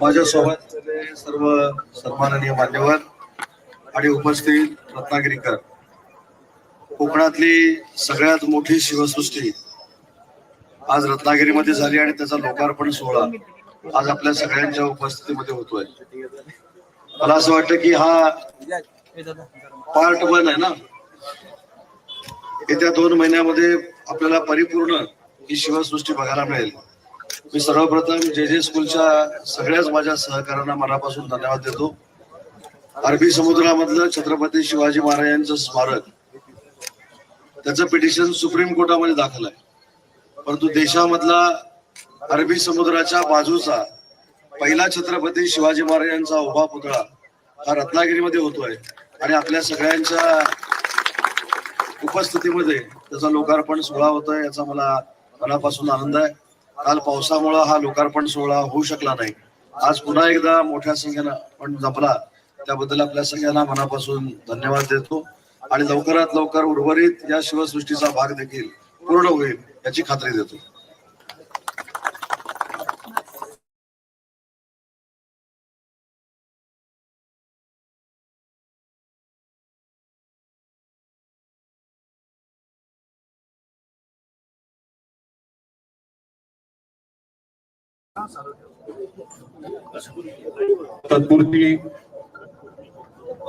माझ्यासोबत सर्व सन्माननीय मान्यवर आणि उपस्थित रत्नागिरीकर कोकणातली सगळ्यात मोठी शिवसृष्टी आज रत्नागिरीमध्ये झाली आणि त्याचा लोकार्पण सोहळा आज आपल्या सगळ्यांच्या उपस्थितीमध्ये होतोय. मला असं वाटतं की हा पार्ट वन आहे ना? येत्या दोन महिन्यामध्ये आपल्याला परिपूर्ण ही शिवसृष्टी बघायला मिळेल. मी सर्वप्रथम जे जे स्कूलच्या सगळ्याच माझ्या सहकाऱ्यांना मनापासून धन्यवाद देतो. अरबी समुद्रामधलं छत्रपती शिवाजी महाराजांचं स्मारक त्याचं पिटिशन सुप्रीम कोर्टामध्ये दाखल आहे. परंतु देशामधला अरबी समुद्राच्या बाजूचा पहिला छत्रपती शिवाजी महाराजांचा उभा पुतळा हा रत्नागिरीमध्ये होतोय आणि आपल्या सगळ्यांच्या उपस्थितीमध्ये त्याचा लोकार्पण सोहळा होतोय याचा मला मनापासून आनंद आहे. काल पावसामुळे हा लोकार्पण सोहळा होऊ शकला नाही. आज पुन्हा एकदा मोठ्या संख्येनं पण जपला त्याबद्दल आपल्या सगळ्यांना मनापासून धन्यवाद देतो. आणि लवकरात लवकर उर्वरित या शिवसृष्टीचा भाग देखील पूर्ण होईल याची खात्री देतो. तत्पूर्वी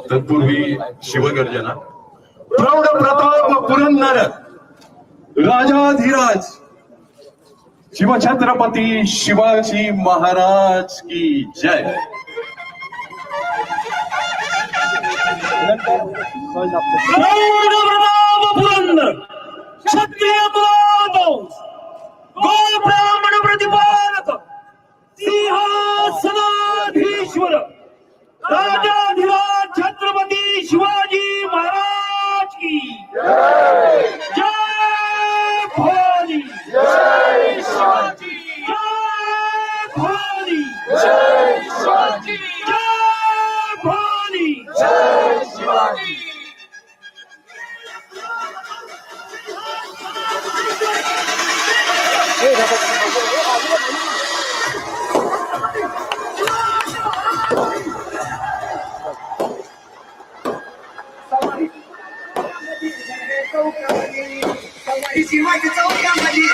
तत्पूर्वी शिवगर्जना. प्रौढ प्रताप पुरंदर राजाधिराज शिवछत्रपती शिवाजी महाराज की जय. प्रौढ प्रताप पुरंदर क्षत्रिय कुलावंश, गोल ब्राह्मण प्रतिपालक सिंहासनाधीश्वर राजाधिराज छत्रपती शिवाजी महाराज की। जय भोली जय शिवाजी जय भोली जय शिवाजी जय भवानी। जय Shivaji If you like to tell me I'm.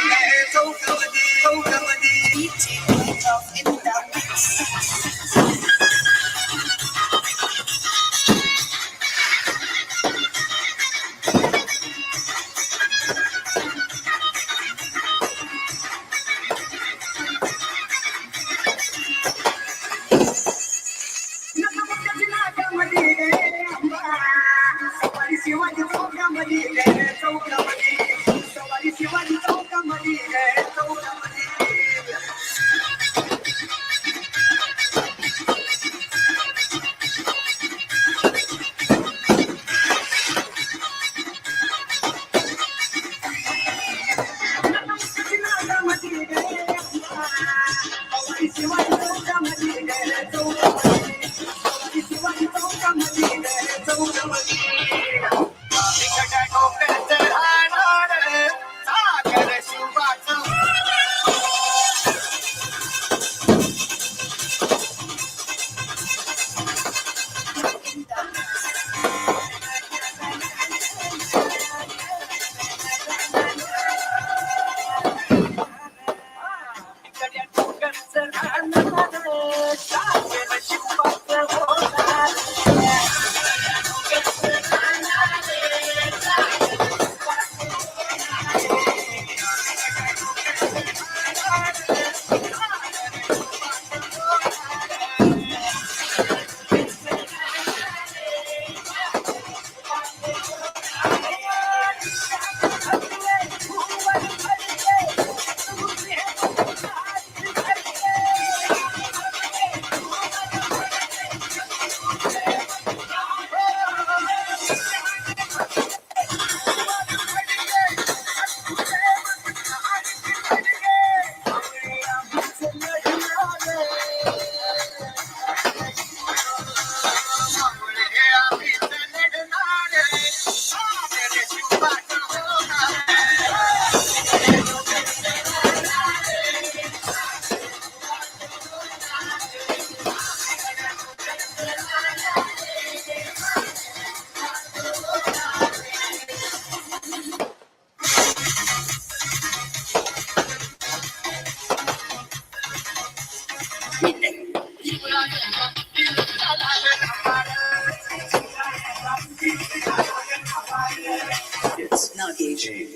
It's not DJ.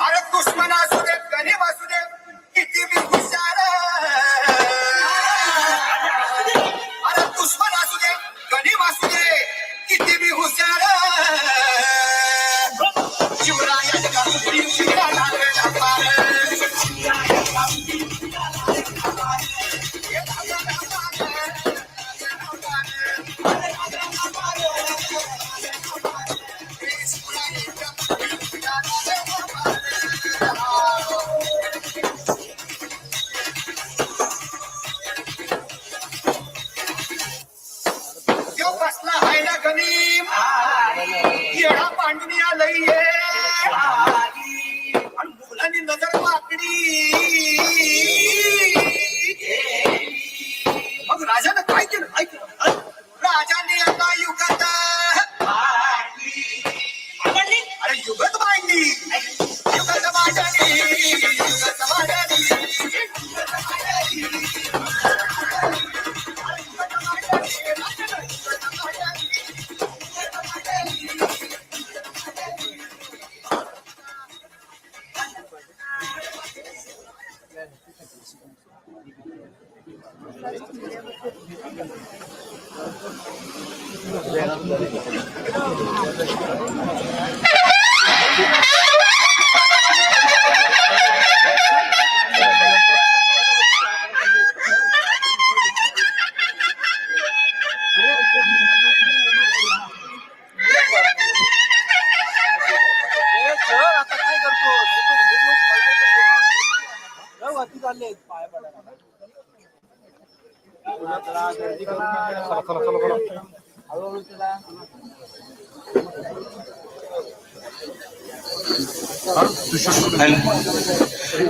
Arab Dushman Azure yeah.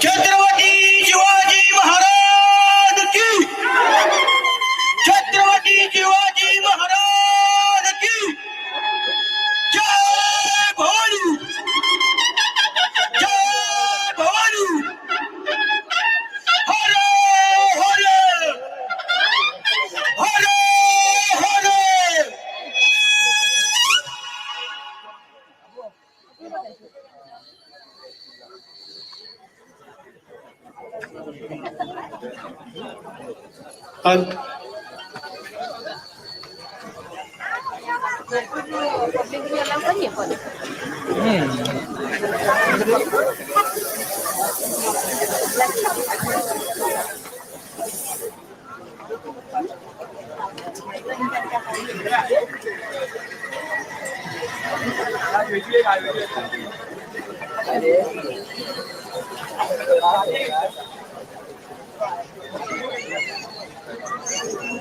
Chhatrapati R hmm.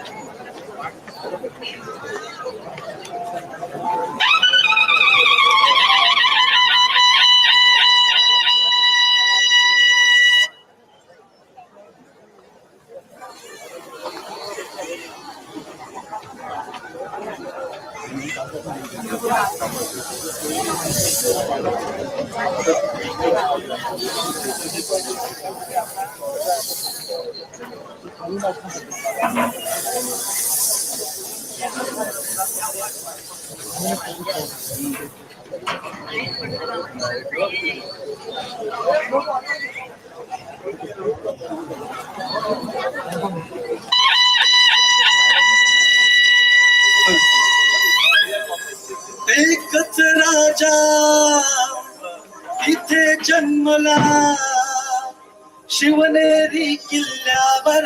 Thank you. एकच राजा जन्मला शिवनेरी किल्ल्यावर